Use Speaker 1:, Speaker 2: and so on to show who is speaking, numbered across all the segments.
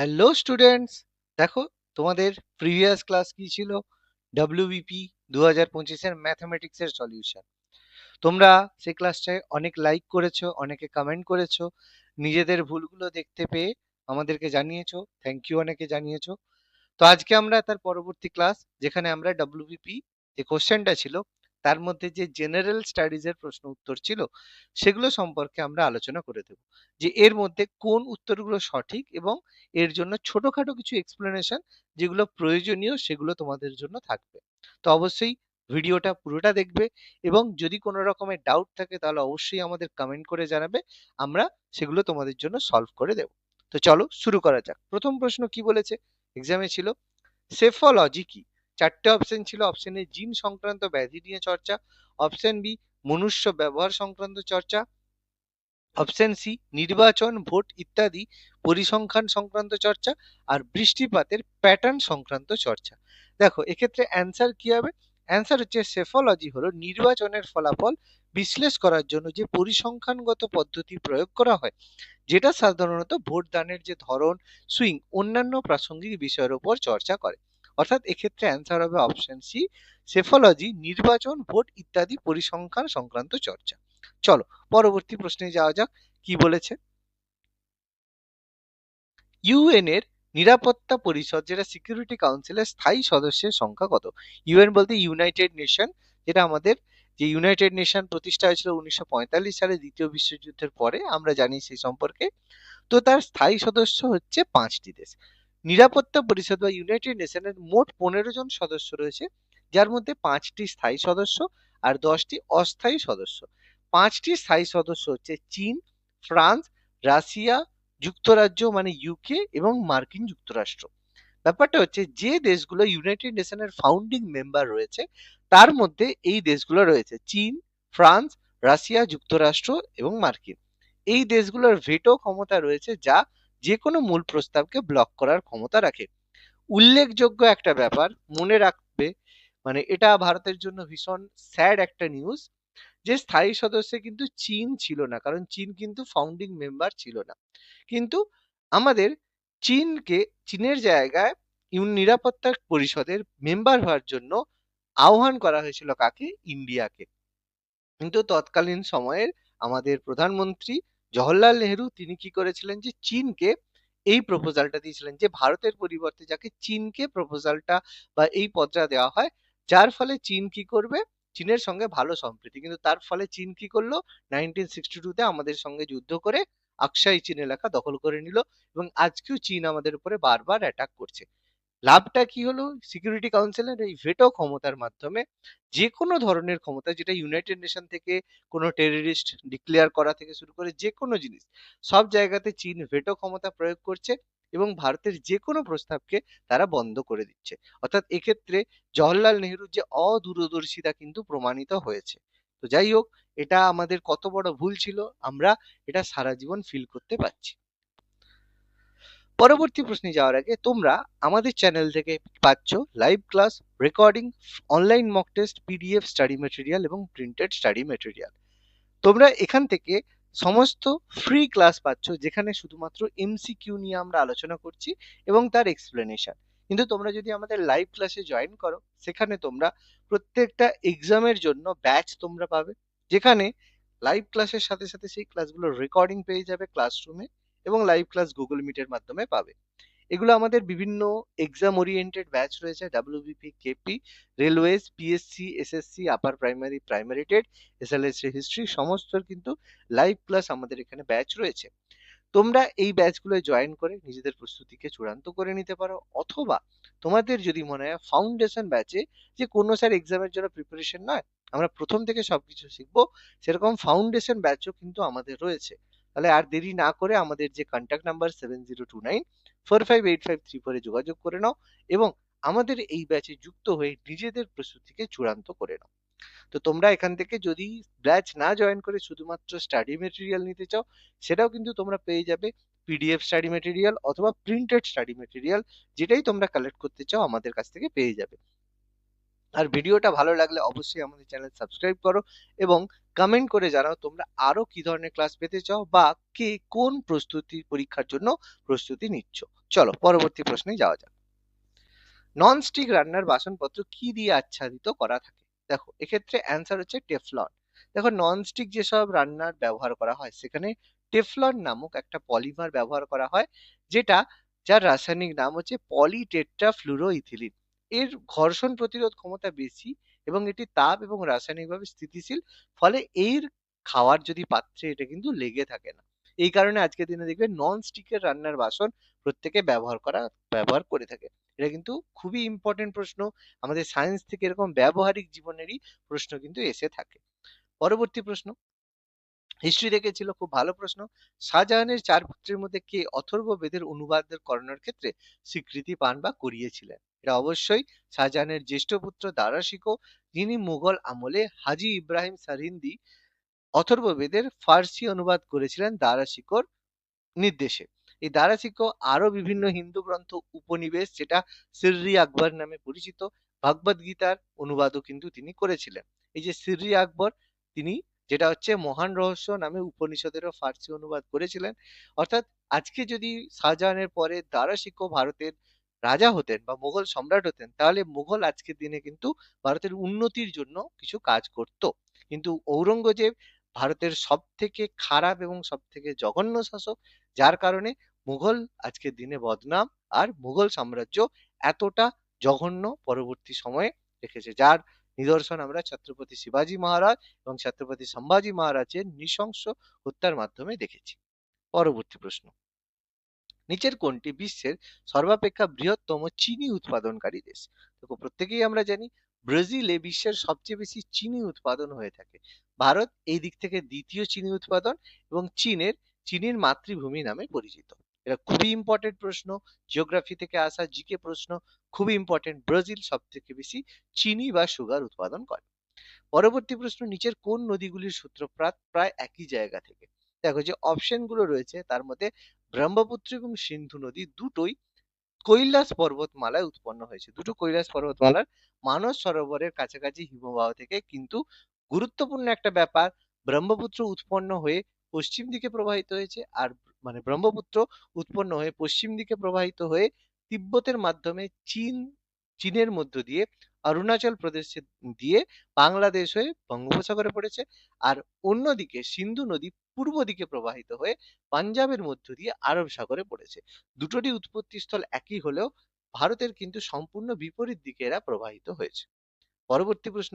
Speaker 1: Hello students দেখো, তোমাদের previous class কি ছিল? ডব্লিউবিপি দু হাজার পঁচিশের ম্যাথমেটিক্সের সলিউশন তোমরা সেই ক্লাসটায় অনেক লাইক করেছ, অনেকে কমেন্ট করেছ, নিজেদের ভুলগুলো দেখতে পেয়ে আমাদেরকে জানিয়েছো থ্যাংক ইউ অনেকে জানিয়েছো। তো আজকে আমরা তার পরবর্তী ক্লাস যেখানে আমরা ডব্লিউবিপি যে কোশ্চেনটা ছিল তার মধ্যে যে জেনারেল স্টাডিজ এর প্রশ্ন উত্তর ছিল, সেগুলো সম্পর্কে আমরা আলোচনা করে দেব। যে এর মধ্যে কোন উত্তরগুলো সঠিক এবং এর জন্য ছোটখাটো কিছু এক্সপ্লেনেশন যেগুলো প্রয়োজনীয় সেগুলো তোমাদের জন্য থাকবে। তো অবশ্যই ভিডিওটা পুরোটা দেখবে এবং যদি কোনো রকমের ডাউট থাকে তাহলে অবশ্যই আমাদের কমেন্ট করে জানাবে, আমরা সেগুলো তোমাদের জন্য সলভ করে দেব। তো চলো শুরু করা যাক। প্রথম প্রশ্ন কি বলেছে? এক্সামে ছিল সেফোলজি কি? চারটে অপশন ছিল। অপশন এ জিন সংক্রান্ত ব্যাধি নিয়ে চর্চা অপশন বি মনুষ্য ব্যবহার সংক্রান্ত চর্চা অপশন সি নির্বাচন, ভোট ইত্যাদি পরিসংখ্যান সংক্রান্ত চর্চা আর বৃষ্টিপাতের প্যাটার্ন সংক্রান্ত চর্চা। দেখো, এক্ষেত্রে অ্যান্সার কি হবে? অ্যান্সার হচ্ছে সেফোলজি হলো নির্বাচনের ফলাফল বিশ্লেষ করার জন্য যে পরিসংখ্যানগত পদ্ধতি প্রয়োগ করা হয়, যেটা সাধারণত ভোট দানের যে ধরন সুইং অন্যান্য প্রাসঙ্গিক বিষয়ের উপর চর্চা করে। অর্থাৎ এক্ষেত্রে অ্যান্সার হবে অপশন সি সেফোলজি নির্বাচন ভোট ইত্যাদি পরিসংখ্যান সংক্রান্ত চর্চা। চলো, পরবর্তী প্রশ্নে যাওয়া যাক, কি বলেছে? ইউএন এর নিরাপত্তা পরিষদ, যেটা সিকিউরিটি কাউন্সিলের স্থায়ী সদস্যের সংখ্যা কত? ইউএন বলতে ইউনাইটেড নেশন যেটা আমাদের যে ইউনাইটেড নেশন প্রতিষ্ঠা হয়েছিল উনিশশো সালে দ্বিতীয় বিশ্বযুদ্ধের পরে, আমরা জানি সেই সম্পর্কে। তো তার স্থায়ী সদস্য হচ্ছে পাঁচটি দেশ। নিরাপত্তা পরিষদ বা ইউনাইটেড নেশনের মোট পনেরো জন সদস্য রয়েছে, যার মধ্যে পাঁচটি স্থায়ী সদস্য আর দশটি অস্থায়ী সদস্য। পাঁচটি স্থায়ী সদস্য হচ্ছে চীন, ফ্রান্স, রাশিয়া, যুক্তরাজ্য মানে ইউকে এবং মার্কিন যুক্তরাষ্ট্র। ব্যাপারটা হচ্ছে যে দেশগুলো ইউনাইটেড নেশনের ফাউন্ডিং মেম্বার রয়েছে, তার মধ্যে এই দেশগুলো রয়েছে চীন, ফ্রান্স, রাশিয়া, যুক্তরাষ্ট্র এবং মার্কিন। এই দেশগুলোর ভেটো ক্ষমতা রয়েছে যা যে কোনো মূল প্রস্তাবকে ব্লক করার ক্ষমতা রাখে। উল্লেখযোগ্য একটা ব্যাপার মনে রাখবে মানে এটা ভারতের জন্য ভীষণ স্যাড একটা নিউজ যে স্থায়ী সদস্যে কিন্তু চীন ছিল না, কারণ চীন কিন্তু ফাউন্ডিং মেম্বার ছিল না। কিন্তু আমাদের চীনকে, চীনের জায়গায় নিরাপত্তা পরিষদের মেম্বার হওয়ার জন্য আহ্বান করা হয়েছিল কাকে? ইন্ডিয়াকে। কিন্তু তৎকালীন সময়ের আমাদের প্রধানমন্ত্রী জওহরলাল নেহেরু তিনি কি করেছিলেন যে চীনকে এই প্রপোজালটা দিয়েছিলেন যে ভারতের পরিবর্তে যাকে চীনকে প্রপোজালটা বা এই পদটা দেওয়া হয় যার ফলে চীন কি করবে? চীনের সঙ্গে ভালো সম্প্রীতি। কিন্তু তার ফলে চীন কি করল? নাইনটিন সিক্সটি টুতে আমাদের সঙ্গে যুদ্ধ করে আকসাই চীন এলাকা দখল করে নিল এবং আজকেও চীন আমাদের উপরে বারবার অ্যাটাক করছে। লাভটা কি হলো? সিকিউরিটি কাউন্সিলের এই ভেটো ক্ষমতার মাধ্যমে যে কোনো ধরনের ক্ষমতা যেটা ইউনাইটেড নেশন থেকে কোনো টেররিস্ট ডিক্লেয়ার করা থেকে শুরু করে যে কোনো জিনিস, সব জায়গাতে চীন ভেটো ক্ষমতা প্রয়োগ করছে এবং ভারতের যে কোনো প্রস্তাবকে তারা বন্ধ করে দিচ্ছে। অর্থাৎ এক্ষেত্রে জওহরলাল নেহরুর যে অদূরদর্শিতা কিন্তু প্রমাণিত হয়েছে। তো যাই হোক, এটা আমাদের কত বড় ভুল ছিল, আমরা এটা সারা জীবন ফিল করতে পারছি। পরবর্তী প্রশ্নে যাওয়ার আগে তোমরা আমাদের চ্যানেল থেকে পাচ্ছ live class recording online mock test PDF study material এবং প্রিন্টেড স্টাডি মেটেরিয়াল তোমরা এখান থেকে সমস্ত ফ্রি ক্লাস পাচ্ছ, যেখানে শুধুমাত্র এমসিকিউ নিয়ে আমরা আলোচনা করছি এবং তার এক্সপ্লেনেশন কিন্তু তোমরা যদি আমাদের লাইভ ক্লাসে জয়েন করো, সেখানে তোমরা প্রত্যেকটা এক্সামের জন্য ব্যাচ তোমরা পাবে। যেখানে লাইভ ক্লাসের সাথে সাথে সেই ক্লাসগুলোর রেকর্ডিং পেয়ে যাবে ক্লাসরুমে এবং লাইভ ক্লাস গুগল মিটের মাধ্যমে পাবে। এগুলো আমাদের বিভিন্ন এক্সাম ওরিয়েন্টেড ব্যাচ রয়েছে WBP KP railways PSC SSC upper primary primary TET SLSC history সমস্ত কিন্তু লাইভ ক্লাস আমাদের এখানে ব্যাচ রয়েছে। তোমরা এই ব্যাচগুলো জয়েন করে নিজেদের প্রস্তুতিকে চূড়ান্ত করে নিতে পারো, অথবা তোমাদের যদি মনে হয় ফাউন্ডেশন ব্যাচে যে কোনো স্যার এক্সামের জন্য প্রিপারেশন নয়, আমরা প্রথম থেকে সবকিছু শিখব, সেরকম ফাউন্ডেশন ব্যাচও কিন্তু আমাদের রয়েছে। তাহলে আর দেরি না করে আমাদের যে contact number seven zero two nine four five eight five three ফোরে যোগাযোগ করে নাও এবং আমাদের এই ব্যাচে যুক্ত হয়ে নিজেদের প্রস্তুতিকে চূড়ান্ত করে নাও। তো তোমরা এখান থেকে যদি ব্যাচ না জয়েন করে শুধুমাত্র স্টাডি মেটেরিয়াল নিতে চাও, সেটাও কিন্তু তোমরা পেয়ে যাবে পিডিএফ স্টাডি মেটেরিয়াল অথবা প্রিন্টেড স্টাডি মেটেরিয়াল যেটাই তোমরা কালেক্ট করতে চাও আমাদের কাছ থেকে পেয়ে যাবে। আর ভিডিওটা ভালো লাগলে অবশ্যই আমাদের চ্যানেল সাবস্ক্রাইব করো এবং কমেন্ট করে জানাও তোমরা আরও কি ধরনের ক্লাস পেতে চাও বা কে কোন প্রস্তুতি পরীক্ষার জন্য প্রস্তুতি নিচ্ছ। চলো, পরবর্তী প্রশ্নে যাওয়া যাক। নন স্টিক রান্নার বাসনপত্র কি দিয়ে আচ্ছাদিত করা থাকে? দেখো, এক্ষেত্রে অ্যান্সার হচ্ছে টেফলন দেখো নন স্টিক যেসব রান্নার ব্যবহার করা হয়, সেখানে টেফলন নামক একটা পলিমার ব্যবহার করা হয়, যেটা, যার রাসায়নিক নাম হচ্ছে পলিটেট্রা ফ্লুরোইথিলিন এর ঘর্ষণ প্রতিরোধ ক্ষমতা বেশি এবং এটি তাপ এবং রাসায়নিকভাবে স্থিতিশীল, ফলে এর খাওয়ার যদি পাত্রে এটা কিন্তু লেগে থাকে না। এই কারণে আজকের দিনে দেখবে নন স্টিকের রান্নার বাসন প্রত্যেকে ব্যবহার করা, ব্যবহার করে থাকে। এটা কিন্তু খুবই ইম্পর্টেন্ট প্রশ্ন। আমাদের সায়েন্স থেকে এরকম ব্যবহারিক জীবনেরই প্রশ্ন কিন্তু এসে থাকে। পরবর্তী প্রশ্ন। হিস্ট্রি দেখেছিল খুব ভালো প্রশ্ন। শাহজাহানের চার পুত্রের মধ্যে কে অথর্ব বেদের অনুবাদের করানোর ক্ষেত্রে স্বীকৃতি পান বা করিয়েছিলেন? এটা অবশ্যই শাহজাহানের জ্যেষ্ঠ পুত্র দারাশিকো যিনি মুঘল আমলে হাজি ইব্রাহিম সারিন্দি অথর্ব বেদের ফার্সি অনুবাদ করেছিলেন দারাশিকোর নির্দেশে। এই দারাশিকো আরও বিভিন্ন হিন্দু গ্রন্থ, উপনিবেশ, যেটা সিররি আকবর নামে পরিচিত ভগবদ গীতার অনুবাদও কিন্তু তিনি করেছিলেন। এই যে সিররি আকবর, তিনি যেটা হচ্ছে মহান রহস্য নামে উপনিষদেরও ফার্সি অনুবাদ করেছিলেন। অর্থাৎ আজকে যদি শাহজাহানের পরে দারাশিকো ভারতের রাজা হতেন বা মুঘল সম্রাট হতেন, তাহলে মুঘল আজকের দিনে কিন্তু ভারতের উন্নতির জন্য কিছু কাজ করত। কিন্তু ঔরঙ্গজেব ভারতের সব থেকে খারাপ এবং সব থেকে জঘন্য শাসক, যার কারণে মুঘল আজকের দিনে বদনাম আর মুঘল সাম্রাজ্য এতটা জঘন্য পরবর্তী সময়ে রেখেছে। যার নিদর্শন আমরা ছত্রপতি শিবাজী মহারাজ এবং ছত্রপতি সম্ভাজি মহারাজের নৃশংস হত্যার মাধ্যমে দেখেছি। পরবর্তী প্রশ্ন। নিচের কোনটি বিশ্বের সর্বাপেক্ষা বৃহত্তম চিনি উৎপাদনকারী দেশ। দেখো, প্রত্যেকেই আমরা জানি ব্রাজিলে বিশ্বের সবচেয়ে বেশি চিনি উৎপাদন হয়ে থাকে। ভারত এই দিক থেকে দ্বিতীয় চিনি উৎপাদন এবং চীনের, চিনির মাতৃভূমি নামে পরিচিত। এটা খুবই ইম্পর্টেন্ট প্রশ্ন। জিওগ্রাফি থেকে আসা জিকে প্রশ্ন খুবই ইম্পর্টেন্ট ব্রাজিল সব থেকে বেশি চিনি বা সুগার উৎপাদন করে। পরবর্তী প্রশ্ন, নিচের কোন নদীগুলির সূত্রপাত প্রায় একই জায়গা থেকে? দেখো, যে অপশনগুলো রয়েছে, তার মধ্যে ব্রহ্মপুত্র এবং সিন্ধু নদী দুটোই কৈলাস পর্বতমালায় উৎপন্ন হয়েছে। দুটো কৈলাস পর্বতমালার মানস সরোবরের কাছাকাছি হিমবাহ থেকে কিন্তু গুরুত্বপূর্ণ একটা ব্যাপার, ব্রহ্মপুত্র উৎপন্ন হয়ে পশ্চিম দিকে প্রবাহিত হয়েছে আর মানে ব্রহ্মপুত্র উৎপন্ন হয়ে পশ্চিম দিকে প্রবাহিত হয়ে তিব্বতের মাধ্যমে চীন, চীনের মধ্য দিয়ে অরুণাচল প্রদেশে দিয়ে বাংলাদেশ হয়ে বঙ্গোপসাগরে পড়েছে। আর অন্যদিকে সিন্ধু নদী পূর্ব দিকে প্রবাহিত হয়ে পাঞ্জাবের মধ্য দিয়ে আরব সাগরে পড়েছে। দুটোরই উৎপত্তিস্থল একই হলেও ভারতের কিন্তু সম্পূর্ণ বিপরীত দিকে এরা প্রবাহিত হয়েছে। পরবর্তী প্রশ্ন,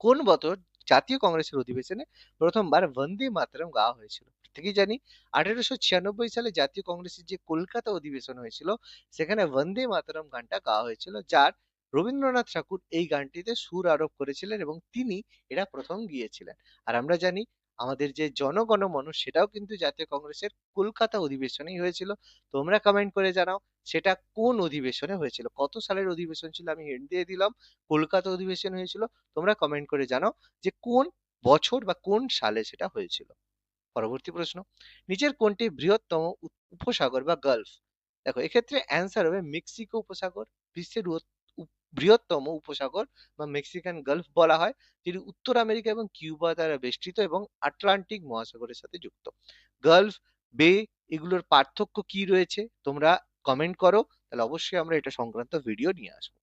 Speaker 1: কোন বছর জাতীয় কংগ্রেসের অধিবেশনে প্রথমবার বন্দে মাতরম গাওয়া হয়েছিল? প্রত্যেকেই জানি আঠেরোশো ছিয়ানব্বই সালে জাতীয় কংগ্রেসের যে কলকাতা অধিবেশন হয়েছিল, সেখানে বন্দে মাতরম গানটা গাওয়া হয়েছিল, যার রবীন্দ্রনাথ ঠাকুর এই গানটিতে সুর আরোপ করেছিলেন এবং তিনি এটা প্রথম গিয়েছিলেন। আর আমরা জানি আমাদের যে জনগণমন সেটাও কিন্তু জাতীয় কংগ্রেসের কলকাতা অধিবেশনেই হয়েছিল। তোমরা কমেন্ট করে জানাও সেটা কোন অধিবেশনে হয়েছিল? কত সালের অধিবেশন ছিল? আমি হিন্ট দিয়ে দিলাম। কলকাতা অধিবেশন হয়েছিল। তোমরা কমেন্ট করে জানাও যে কোন বছর বা কোন সালে সেটা হয়েছিল? পরবর্তী প্রশ্ন, নিচের কোনটি বৃহত্তম উপসাগর বা গালফ দেখো, এক্ষেত্রে অ্যান্সার হবে মেক্সিকো উপসাগর, বিশ্বের বৃহত্তম উপসাগর বা মেক্সিকান গালফ বলা হয়। যেটি উত্তর আমেরিকা এবং কিউবা দ্বারা বেষ্টিত এবং আটলান্টিক মহাসাগরের সাথে যুক্ত। গালফ, বে এগুলোর পার্থক্য কি রয়েছে? তোমরা কমেন্ট করো। তাহলে অবশ্যই আমরা এটা সংক্রান্ত ভিডিও নিয়ে আসব।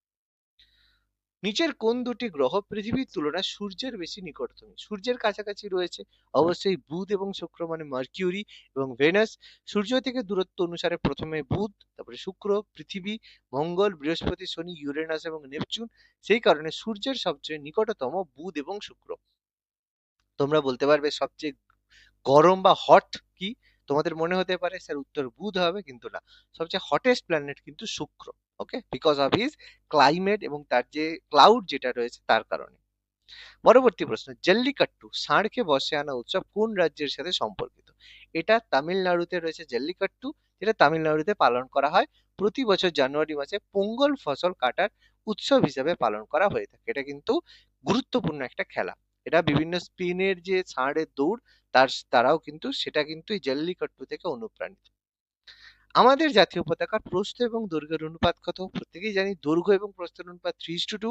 Speaker 1: নিচের কোন দুটি গ্রহ পৃথিবীর তুলনায় সূর্যের বেশি নিকটতম? সূর্যের কাছাকাছি রয়েছে অবশ্যই বুধ এবং শুক্র মানে মার্কিউরি এবং ভেনাস। সূর্য থেকে দূরত্ব অনুসারে প্রথমে বুধ, তারপরে শুক্র, পৃথিবী, মঙ্গল, বৃহস্পতি, শনি, ইউরেনাস এবং নেপচুন। সেই কারণে সূর্যের সবচেয়ে নিকটতম বুধ এবং শুক্র। তোমরা বলতে পারবে সবচেয়ে গরম বা হট কি? তোমাদের মনে হতে পারে, স্যার, উত্তর বুধ হবে, কিন্তু না। সবচেয়ে হটেস্ট প্ল্যানেট কিন্তু শুক্র। Okay because of his climate এবং তার যে ক্লাউড যেটা রয়েছে তার কারণে। পরবর্তী প্রশ্ন, জল্লিকাট্টু ষাঁড়কে বসে আনা উৎসব কোন রাজ্যের সাথে সম্পর্কিত? এটা তামিলনাড়ুতে রয়েছে জল্লিকাট্টু, যেটা তামিলনাড়ুতে পালন করা হয়। প্রতি বছর জানুয়ারি মাসে পোঙ্গল ফসল কাটার উৎসব হিসেবে পালন করা হয়ে থাকে। এটা কিন্তু গুরুত্বপূর্ণ একটা খেলা। এটা বিভিন্ন স্পিনের যে ষাঁড়ের দৌড়, তার, তারাও কিন্তু, সেটা কিন্তু এই জল্লিকাট্টু থেকে অনুপ্রাণিত। আমাদের জাতীয় পতাকার প্রস্থ এবং দৈর্ঘ্যের অনুপাত কত? প্রত্যেকেই জানি দৈর্ঘ্য এবং প্রস্থের অনুপাত three is to two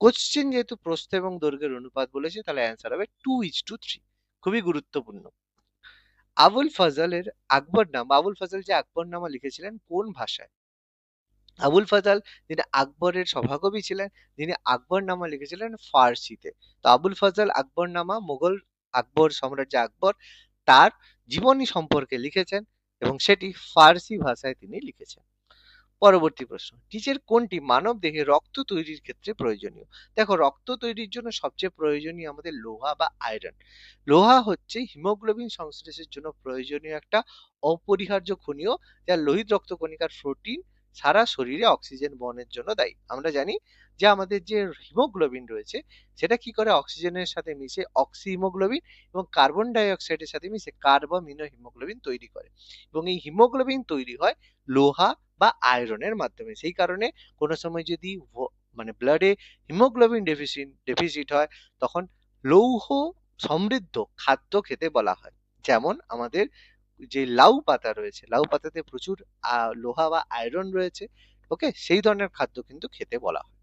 Speaker 1: question যেহেতু প্রস্থ এবং দৈর্ঘ্যের অনুপাত বলেছে, তাহলে অ্যান্সার হবে টু ইস টু থ্রি খুবই গুরুত্বপূর্ণ। আবুল ফজলের আকবর নাম, আবুল ফজল যে আকবর নামা লিখেছিলেন কোন ভাষায়? আবুল ফজল যিনি আকবরের সভাকবি ছিলেন যিনি আকবর নামা লিখেছিলেন ফার্সিতে। তো আবুল ফজল আকবর নামা মুঘল আকবর সম্রাজ্য আকবর, তার জীবনী সম্পর্কে লিখেছেন। এবং সেটি ফার্সি ভাষায় তিনি লিখেছেন। পরবর্তী প্রশ্ন নিচের কোনটি মানব দেহে রক্ত তৈরির ক্ষেত্রে প্রয়োজনীয়? দেখো, রক্ত তৈরির জন্য সবচেয়ে প্রয়োজনীয় আমাদের লোহা বা আয়রন। লোহা হচ্ছে হিমোগ্লোবিন সংশ্লেষের জন্য প্রয়োজনীয় একটা অপরিহার্য খনীয় যা লোহিত রক্তকণিকার প্রোটিন সারা শরীরে অক্সিজেন বহনের জন্য দায়ী। আমরা জানি যে আমাদের যে হিমোগ্লোবিন রয়েছে, সেটা কি করে অক্সিজেনের সাথে মিশে অক্সি হিমোগ্লোবিন এবং কার্বন ডাই অক্সাইডের সাথে মিশে কার্বমিনো হিমোগ্লোবিন তৈরি করে। এবং এই হিমোগ্লোবিন তৈরি হয় লোহা বা আয়রনের মাধ্যমে। সেই কারণে কোনো সময় যদি মানে ব্লাডে হিমোগ্লোবিন ডেফিসিট ডেফিসিট হয়, তখন লৌহ সমৃদ্ধ খাদ্য খেতে বলা হয়। যেমন আমাদের যে লাউ পাতা রয়েছে, লাউ পাতাতে প্রচুর লোহা বা আয়রন রয়েছে ওকে সেই ধরনের খাদ্য কিন্তু খেতে বলা হয়।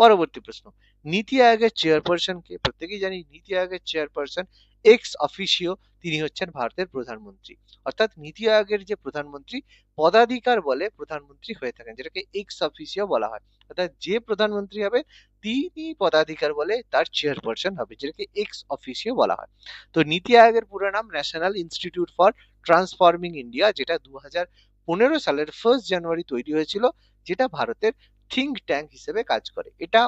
Speaker 1: পরবর্তী প্রশ্ন, নীতি আয়োগের চেয়ারপারসন কে? প্রত্যেকেই জানি নীতি আয়োগের চেয়ারপারসন এক্স অফিসিও তিনি হচ্ছেন ভারতের প্রধানমন্ত্রী। অর্থাৎ নীতি আয়োগের যে প্রধানমন্ত্রী, পদাধিকার বলে প্রধানমন্ত্রী হয়ে থাকেন, যেটাকে এক্স অফিসিও বলা হয়। অর্থাৎ যে প্রধানমন্ত্রী হবে, তিনি পদাধিকার বলে তার চেয়ারপারসন হবে, যেটাকে এক্স অফিসিও বলা হয়। তো নীতি আয়োগের পুরো নাম National Institute for Transforming India যেটা দু পনেরো সালের ফার্স্ট জানুয়ারি তৈরি হয়েছিল, যেটা ভারতের থিঙ্ক ট্যাঙ্ক হিসেবে কাজ করে। এটা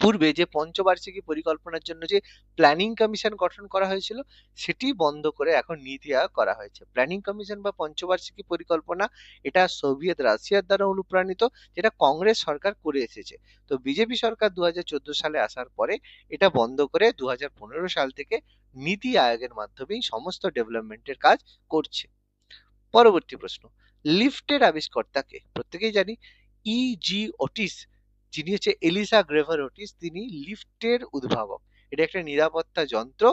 Speaker 1: পূর্বে যে পঞ্চবার্ষিকী পরিকল্পনার জন্য যে প্ল্যানিং কমিশন গঠন করা হয়েছিল, সেটি বন্ধ করে এখন নীতি আয়োগ করা হয়েছে। প্ল্যানিং কমিশন বা পঞ্চবার্ষিকী পরিকল্পনা, এটা সোভিয়েত রাশিয়ার দ্বারা অনুপ্রাণিত, যেটা কংগ্রেস সরকার করে এসেছে। তো বিজেপি সরকার দু হাজার চোদ্দ সালে আসার পরে এটা বন্ধ করে দু হাজার পনেরো সাল থেকে নীতি আয়োগের মাধ্যমেই সমস্ত ডেভেলপমেন্টের কাজ করছে। পরবর্তী প্রশ্ন, লিফটের আবিষ্কর্তাকে প্রত্যেকেই জানি ই জি ওটিস যিনি হচ্ছে এলিসা গ্রেভার ওটিস তিনি লিফটের উদ্ভাবক। এটা একটা নিরাপত্তা যন্ত্র,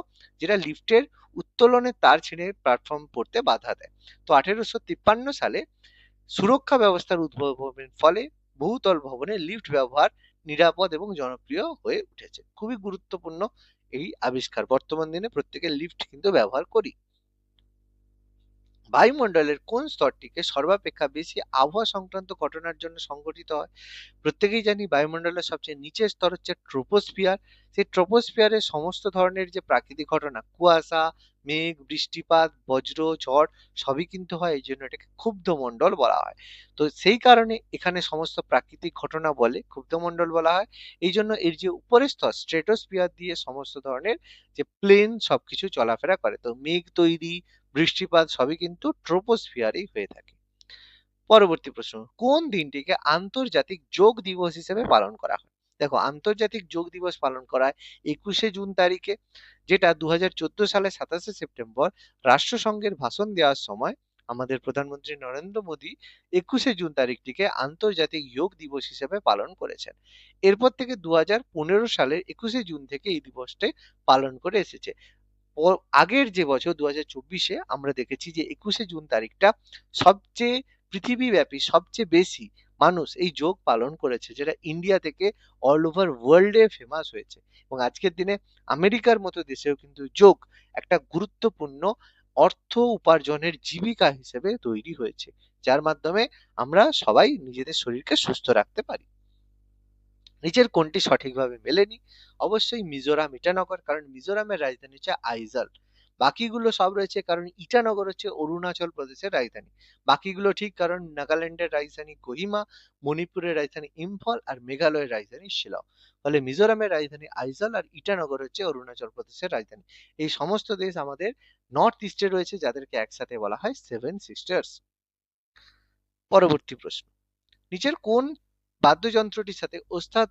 Speaker 1: যেটা লিফটের উত্তোলনে তার ছিঁড়ে প্ল্যাটফর্ম পড়তে বাধা দেয়। তো আঠেরোশো তিপ্পান্ন সালে সুরক্ষা ব্যবস্থার উদ্ভাবনের ফলে বহুতল ভবনে লিফট ব্যবহার নিরাপদ এবং জনপ্রিয় হয়ে উঠেছে। খুবই গুরুত্বপূর্ণ এই আবিষ্কার। বর্তমান দিনে প্রত্যেকে লিফট কিন্তু ব্যবহার করি। বায়ুমণ্ডলের কোন স্তরটিকে সর্বাপেক্ষা বেশি আবহাওয়া সংক্রান্ত ঘটনার জন্য সংগঠিত হয়? প্রত্যেকেই জানি বায়ুমণ্ডলের সবচেয়ে নিচের স্তর হচ্ছে ট্রোপোস্ফিয়ার। সেই ট্রোপোস্ফিয়ারের সমস্ত ধরনের যে প্রাকৃতিক ঘটনা, কুয়াশা, মেঘ, বৃষ্টিপাত, বজ্র, ঝড়, সবই কিন্তু হয়, এই জন্য এটাকে ক্ষুব্ধ মণ্ডল বলা হয়। তো সেই কারণে এখানে সমস্ত প্রাকৃতিক ঘটনা বলে ক্ষুব্ধ মণ্ডল বলা হয়। এই জন্য এর যে উপরের স্তর, স্ট্রেটোস্ফিয়ার দিয়ে সমস্ত ধরনের যে প্লেন সবকিছু চলাফেরা করে। তো মেঘ তৈরি বৃষ্টিপাত সবই কিন্তু ট্রোপোস্ফিয়ারেই হয়ে থাকে। পরবর্তী প্রশ্ন, কোন দিনটিকে আন্তর্জাতিক যোগ দিবস হিসেবে পালন করা হয়? দেখো, আন্তর্জাতিক যোগ দিবস পালন করা হয় একুশে জুন তারিখে, যেটা দু সালে সাতাশে সেপ্টেম্বর, রাষ্ট্রসংঘের ভাষণ দেওয়ার সময় আমাদের প্রধানমন্ত্রী নরেন্দ্র মোদী একুশে জুন তারিখটিকে আন্তর্জাতিক যোগ দিবস হিসেবে পালন করেছেন। এরপর থেকে দু হাজার পনেরো সালের একুশে জুন থেকে এই দিবসটি পালন করে এসেছে। আগের যে বছর দু চব্বিশে আমরা দেখেছি যে একুশে জুন তারিখটা সবচেয়ে পৃথিবীব্যাপী, সবচেয়ে বেশি মানুষ এই যোগ পালন করেছে, যেটা ইন্ডিয়া থেকে অল ওভার ওয়ার্ল্ডে ফেমাস হয়েছে। এবং আজকের দিনে আমেরিকার মতো দেশেও কিন্তু যোগ একটা গুরুত্বপূর্ণ অর্থ উপার্জনের জীবিকা হিসেবে তৈরি হয়েছে, যার মাধ্যমে আমরা সবাই নিজেদের শরীরকে সুস্থ রাখতে পারি। নিচের কোনটি সঠিকভাবে মেলেনি, অবশ্যই মিজোরাম, ইটানগর, কারণ মিজোরামের রাজধানী হচ্ছে আইজল। বাকিগুলো সব রয়েছে কারণ ইটানগর হচ্ছে অরুণাচল প্রদেশের রাজধানী। বাকিগুলো ঠিক কারণ নাগাল্যান্ডের রাজধানী কোহিমা, মণিপুরের রাজধানী ইম্ফল আর মেঘালয়ের রাজধানী শিলং। ফলে মিজোরামের রাজধানী আইজল আর ইটানগর হচ্ছে অরুণাচল প্রদেশের রাজধানী। এই সমস্ত দেশ আমাদের নর্থ ইস্টে রয়েছে, যাদেরকে একসাথে বলা হয় সেভেন সিস্টার্স। পরবর্তী প্রশ্ন। নিচের কোন বাদ্যযন্ত্রটির সাথে ওস্তাদ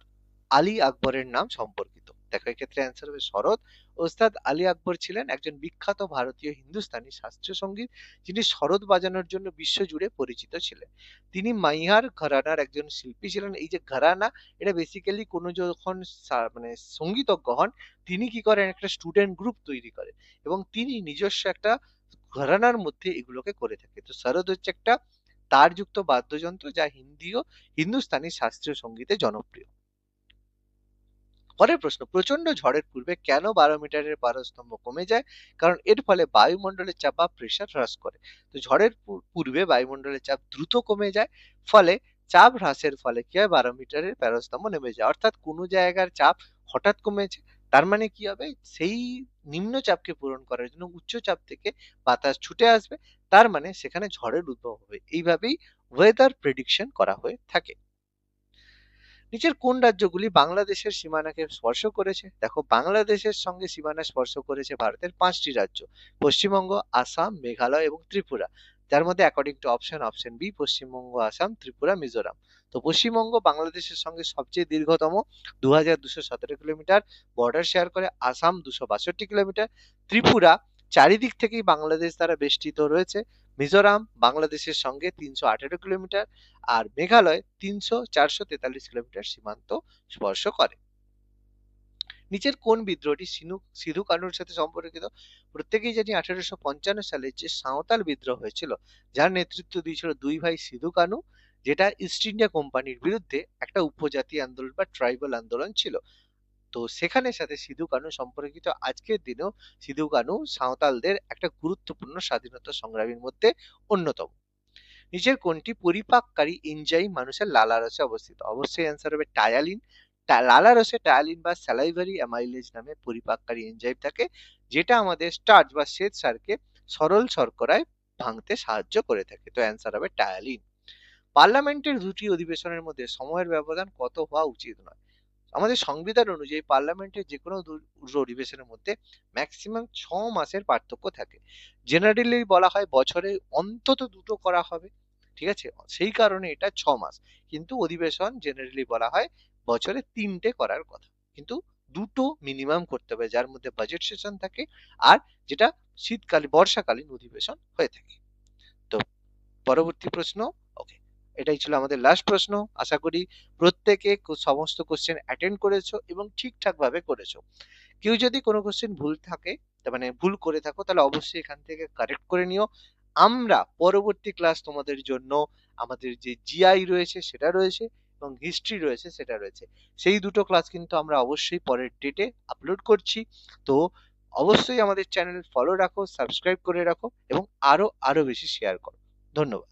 Speaker 1: আলী আকবরের নাম সম্পর্কিত। দেখো, এক্ষেত্রে অ্যান্সার হবে শরৎ। ওস্তাদ আলী আকবর ছিলেন একজন বিখ্যাত ভারতীয় হিন্দুস্তানি শাস্ত্রীয় সংগীত, যিনি শরৎ বাজানোর জন্য বিশ্বজুড়ে পরিচিত ছিলেন। তিনি মাইহার ঘরানার একজন শিল্পী ছিলেন। এই যে ঘরানা, এটা বেসিক্যালি কোনো যখন মানে সঙ্গীতজ্ঞ হন, তিনি কি করেন? একটা স্টুডেন্ট গ্রুপ তৈরি করেন এবং তিনি নিজস্ব একটা ঘরানার মধ্যে এগুলোকে করে থাকে। তো শরৎ হচ্ছে একটা তারযুক্ত বাদ্যযন্ত্র যা হিন্দি ও হিন্দুস্তানি শাস্ত্রীয় সঙ্গীতে জনপ্রিয়। পরের প্রশ্ন প্রচণ্ড ঝড়ের পূর্বে কেন বারো মিটারের পারস্তম্ভ কমে যায়? কারণ এর ফলে বায়ুমণ্ডলের চাপ বা প্রেশার হ্রাস করে। তো ঝড়ের পূর্বে বায়ুমণ্ডলের চাপ দ্রুত কমে যায়, ফলে চাপ হ্রাসের ফলে কি হয়? বারো মিটারের প্যারস্তম্ভ নেমে যায়। অর্থাৎ কোনো জায়গার চাপ হঠাৎ কমেছে, তার মানে কি হবে? সেই নিম্নচাপকে পূরণ করার জন্য উচ্চ চাপ থেকে বাতাস ছুটে আসবে তার মানে সেখানে ঝড়ের উদ্ভব হবে। এইভাবেই ওয়েদার প্রেডিকশন করা হয়ে থাকে। নিচের কোন রাজ্যগুলি বাংলাদেশের সীমানাকে স্পর্শ করেছে? দেখো, বাংলাদেশের সঙ্গে সীমানা স্পর্শ করেছে ভারতের পাঁচটি রাজ্য, পশ্চিমবঙ্গ, আসাম, মেঘালয় এবং ত্রিপুরা। যার মধ্যে according to option option B Paschimbanga, Assam, Tripura, Mizoram. তো পশ্চিমবঙ্গ বাংলাদেশের সঙ্গে সবচেয়ে দীর্ঘতম দু কিলোমিটার। বর্ডার শেয়ার করে আসাম দুশো কিলোমিটার। ত্রিপুরা চারিদিক থেকেই বাংলাদেশ দ্বারা বেষ্টিত রয়েছে। মিজোরাম বাংলাদেশের সঙ্গে তিনশো আঠেরো কিলোমিটার আর মেঘালয় তিনশো চারশো তেতাল্লিশ কিলোমিটার সীমান্ত স্পর্শ করে। নিচের কোন বিদ্রোহটি সিনু, সিধু কানুর সাথে সম্পর্কিত? প্রত্যেকেই জানি আঠারোশো পঞ্চান্ন সালে যে সাঁওতাল বিদ্রোহ হয়েছিল, যার নেতৃত্ব দিয়েছিল দুই ভাই সিধু কানু, যেটা ইস্ট ইন্ডিয়া কোম্পানির বিরুদ্ধে একটা উপজাতি আন্দোলন বা ট্রাইবাল আন্দোলন ছিল। তো সেখানের সাথে সিধু কানু সম্পর্কিত আজকের দিনেও সিধু কানু সাঁওতালদের একটা গুরুত্বপূর্ণ স্বাধীনতা সংগ্রামীর মধ্যে অন্যতম। নিচের কোনটি পরিপাককারী এনজাইম মানুষের লালারসে অবস্থিত? অবশ্যই অ্যান্সার হবে টায়ালিন। লালারসে টায়ালিন বা স্যালাইভারি অ্যামাইলেজ নামে পরিপাককারী এনজাইম থাকে, যেটা আমাদের স্টার্চ বা শ্বেত সারকে সরল শর্করায় ভাঙতে সাহায্য করে থাকে। তো অ্যান্সার হবে টায়ালিন। পার্লামেন্টের দুটি অধিবেশনের মধ্যে সময়ের ব্যবধান কত হওয়া উচিত নয়? আমাদের সংবিধান অনুযায়ী পার্লামেন্টের যে কোনো অধিবেশনের মধ্যে ম্যাক্সিমাম ছ মাসের পার্থক্য থাকে। জেনারেলি বলা হয় বছরে অন্তত দুটো করা হবে, ঠিক আছে? সেই কারণে এটা ছ মাস। কিন্তু অধিবেশন জেনারেলি বলা হয় বছরে তিনটে করার কথা। কিন্তু দুটো মিনিমাম করতে হবে, যার মধ্যে বাজেট সেশন থাকে আর যেটা শীতকালে, বর্ষাকালীন অধিবেশন হয়ে থাকে। তো, পরবর্তী প্রশ্ন? এটাই ছিল আমাদের লাস্ট প্রশ্ন। আশা করি প্রত্যেকে সমস্ত কোশ্চেন অ্যাটেন্ড করেছ এবং ঠিকঠাক ভাবে করেছ। কেউ যদি কোনো কোশ্চেন ভুল থাকে মানে ভুল করে থাকো, তাহলে অবশ্যই এখান থেকে কারেক্ট করে নিও। আমরা পরবর্তী ক্লাস তোমাদের জন্য আমাদের যে জিআই রয়েছে সেটা রয়েছে এবং হিস্ট্রি রয়েছে সেটা রয়েছে। সেই দুটো ক্লাস কিন্তু আমরা অবশ্যই পরের ডেটে আপলোড করছি। তো অবশ্যই আমাদের চ্যানেল ফলো রাখো সাবস্ক্রাইব করে রাখো এবং আরও আরও বেশি শেয়ার করো। ধন্যবাদ।